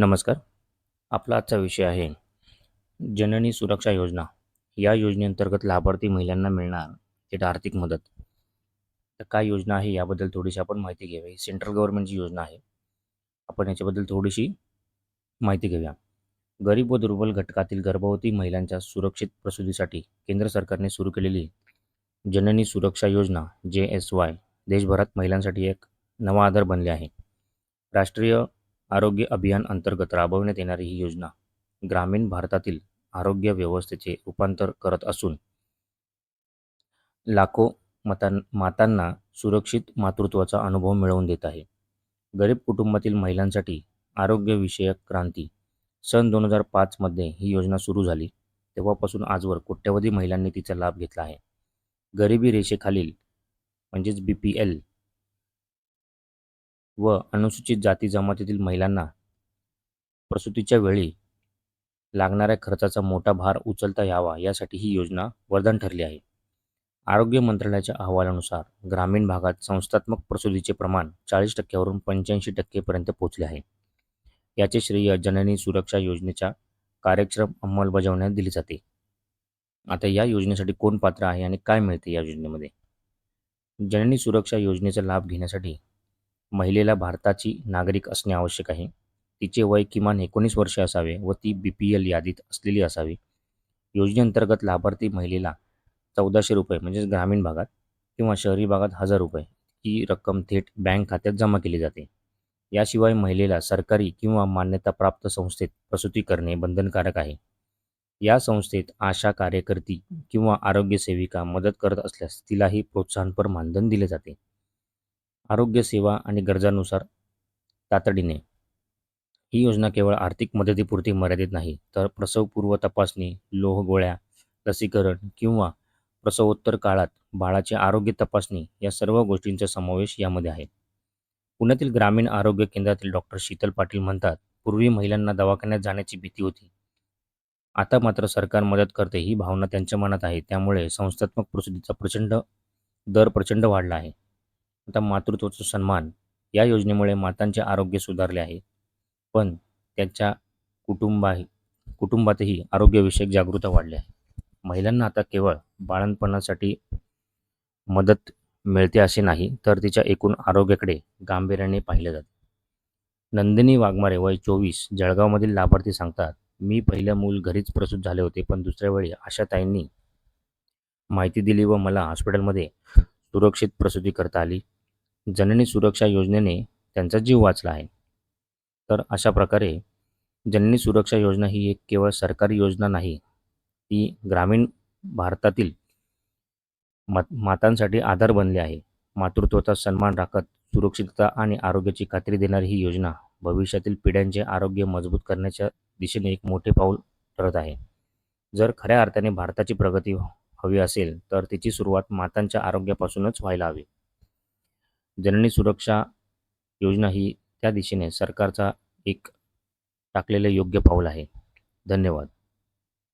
नमस्कार. आपला आजचा विषय आहे जननी सुरक्षा योजना. या योजनेअंतर्गत लाभार्थी महिलांना मिळणार थेट आर्थिक मदत. तर काय योजना आहे याबद्दल थोडीशी आपण माहिती घेऊया. ही सेंट्रल गव्हर्नमेंटची योजना आहे आपण याच्याबद्दल थोडीशी माहिती घेऊया. गरीब व दुर्बल घटकातील गर्भवती महिलांच्या सुरक्षित प्रसूतीसाठी केंद्र सरकारने सुरू केलेली जननी सुरक्षा योजना जे एस वाय देशभरात महिलांसाठी एक नवा आधार बनले आहे. राष्ट्रीय आरोग्य अभियान अंतर्गत राबवण्यात येणारी ही योजना ग्रामीण भारतातील आरोग्य व्यवस्थेचे रूपांतर करत असून लाखो मतां मातांना सुरक्षित मातृत्वाचा अनुभव मिळवून देत आहे. गरीब कुटुंबातील महिलांसाठी आरोग्यविषयक क्रांती. सन दोन हजार पाचमध्ये ही योजना सुरू झाली. तेव्हापासून आजवर कोट्यवधी महिलांनी तिचा लाभ घेतला आहे. गरिबी रेषेखालील म्हणजेच बी पी एल व अनुसूचित जाती जमातीतील महिलांना प्रसूतीच्या वेळी लागणाऱ्या खर्चाचा मोठा भार उचलता यावा यासाठी ही योजना वरदान ठरली आहे. आरोग्य मंत्रालयाच्या अहवालानुसार ग्रामीण भागात संस्थात्मक प्रसूतीचे प्रमाण चाळीस टक्क्यावरून पंच्याऐंशी टक्केपर्यंत पोहोचले आहे. याचे श्रेय जननी सुरक्षा योजनेच्या कार्यक्रम अंमलबजावण्यात दिले जाते. आता या योजनेसाठी कोण पात्र आहे आणि काय मिळते या योजनेमध्ये? जननी सुरक्षा योजनेचा लाभ घेण्यासाठी महिलेला भारताची नागरिक असणे आवश्यक आहे. तिचे वय किमान एकोणीस वर्षे असावे व ती बी पी एल यादीत असलेली असावी. योजनेअंतर्गत लाभार्थी महिलेला चौदाशे रुपये म्हणजेच ग्रामीण भागात किंवा शहरी भागात हजार रुपये ही रक्कम थेट बँक खात्यात जमा केली जाते. याशिवाय महिलेला सरकारी किंवा मान्यताप्राप्त संस्थेत प्रसूती करणे बंधनकारक आहे. या संस्थेत आशा कार्यकर्ती किंवा आरोग्य सेविका मदत करत असल्यास तिलाही प्रोत्साहनपर मानधन दिले जाते. आरोग्यसेवा आणि गरजानुसार तातडीने. ही योजना केवळ आर्थिक मदतीपुरती मर्यादित नाही तर प्रसवपूर्व तपासणी लोह गोळ्या लसीकरण किंवा प्रसवोत्तर काळात बाळाचे आरोग्य तपासणी या सर्व गोष्टींचा समावेश यामध्ये आहे. पुण्यातील ग्रामीण आरोग्य केंद्रातील डॉक्टर शीतल पाटील म्हणतात पूर्वी महिलांना दवाखान्यात जाण्याची भीती होती. आता मात्र सरकार मदत करते ही भावना त्यांच्या मनात आहे. त्यामुळे संस्थात्मक प्रसूतीचा प्रचंड दर प्रचंड वाढला आहे. आता मातृत्वाचा सन्मान या योजनेमुळे मातांचे आरोग्य सुधारले आहे. पण त्यांच्या कुटुंबा कुटुंबातही आरोग्यविषयक जागरूकता वाढली आहे. महिलांना आता केवळ बाळणपणासाठी मदत मिळते असे नाही तर तिच्या एकूण आरोग्याकडे गांभीर्याने पाहिले जाते. नंदिनी वाघमारे वय चोवीस जळगावमधील लाभार्थी सांगतात मी पहिलं मूल घरीच प्रसूत झाले होते पण दुसऱ्या वेळी आशाताईंनी माहिती दिली व मला हॉस्पिटलमध्ये सुरक्षित प्रसूती करता आली. जननी सुरक्षा योजनेने त्यांचा जीव वाचला आहे. तर अशा प्रकारे जननी सुरक्षा योजना ही एक केवळ सरकारी योजना नाही ती ग्रामीण भारतातील मात मातांसाठी आधार बनली आहे. मातृत्वाचा सन्मान राखत सुरक्षितता आणि आरोग्याची खात्री देणारी ही योजना भविष्यातील पिढ्यांचे आरोग्य मजबूत करण्याच्या दिशेने एक मोठे पाऊल ठरत आहे. जर खऱ्या अर्थाने भारताची प्रगती हवी असेल तर तिची सुरुवात मातांच्या आरोग्यापासूनच व्हायला हवी. जननी सुरक्षा योजना ही त्या दिशेने सरकारचा एक टाकलेलं योग्य पाऊल आहे. धन्यवाद.